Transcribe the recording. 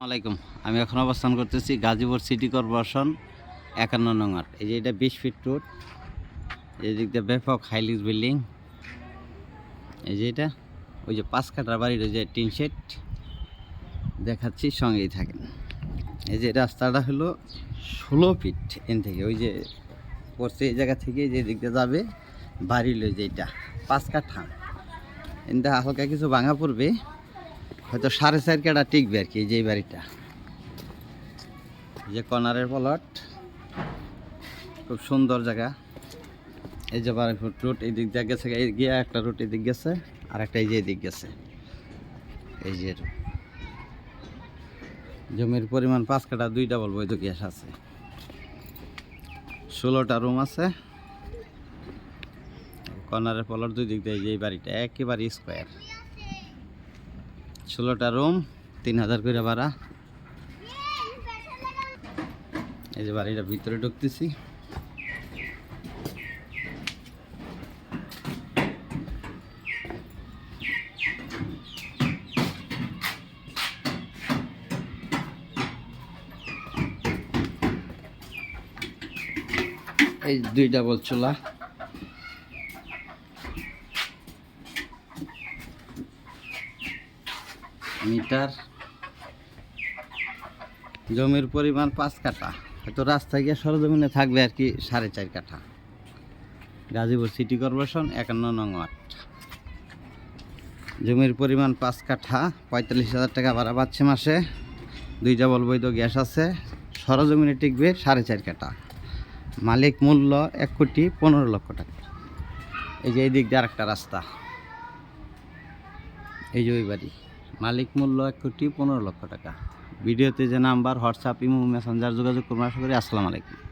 আলাইকুম। আমি এখন অবস্থান করতেছি গাজীপুর সিটি কর্পোরেশন একান্ন নঙ্গর এই যে এটা বিশ ফিট রোড, এই দিক দিয়ে ব্যাপক হাইলিস বিল্ডিং। এই যে এটা, ওই যে পাঁচ কাটার বাড়ির ওই যে টিন শেড। দেখাচ্ছি, সঙ্গেই থাকেন। এই যে রাস্তাটা হলো ষোলো ফিট এন থেকে, ওই যে পড়ছে এই জায়গা থেকে যে দিক দিয়ে যাবে বাড়ি লই যে এটা, পাঁচ কাঠা। এনটা হালকা কিছু ভাঙা পড়বে। হয়তো সাড়ে চার কাটা টিকবে আর কি যে বাড়িটা। যে কর্নারের প্লট খুব সুন্দর জায়গা। এই যে রুট এই দিক দিয়ে গেছে গিয়ে একটা রুট এদিক গেছে, আর একটা এই যে এদিক গেছে। এই যে। জমির পরিমাণ পাঁচ কাটা দুই ডাবল বৈধ গ্যাস আছে। ষোলোটা রুম আছে। কর্নারের পলট দুই দিক দিয়ে যে বাড়িটা, একেবারে স্কোয়ার ষোলোটা রুম তিন হাজার করে ভাড়া। এই যে বাড়িটা ভিতরে ঢুকতেছি। এই দুই ডাবল চুলা। মিটার। জমির পরিমাণ পাঁচ কাঠা। হয়তো রাস্তায় গিয়ে সরজমিনে থাকবে আর কি সাড়ে চার কাঠা। গাজীপুর সিটি কর্পোরেশন একান্ন নং ওয়ার্ড। জমির পরিমাণ পাঁচ কাঠা, পঁয়তাল্লিশ হাজার টাকা ভাড়া পাচ্ছে মাসে। দুই ডাবল বৈধ গ্যাস আছে। সরজমিনে টিকবে সাড়ে চার কাঠা। মালিক মূল্য এক কোটি পনেরো লক্ষ টাকা। এই যে এই দিক দিয়ে আরেকটা রাস্তা। এই যে ওই বাড়ি। মালিক মূল্য এক কোটি পনেরো লক্ষ টাকা। ভিডিওতে যে নাম্বার, হোয়াটসঅ্যাপ, ইমো, মেসেঞ্জার যোগাযোগ করুন। আশা করি আসসালামু আলাইকুম।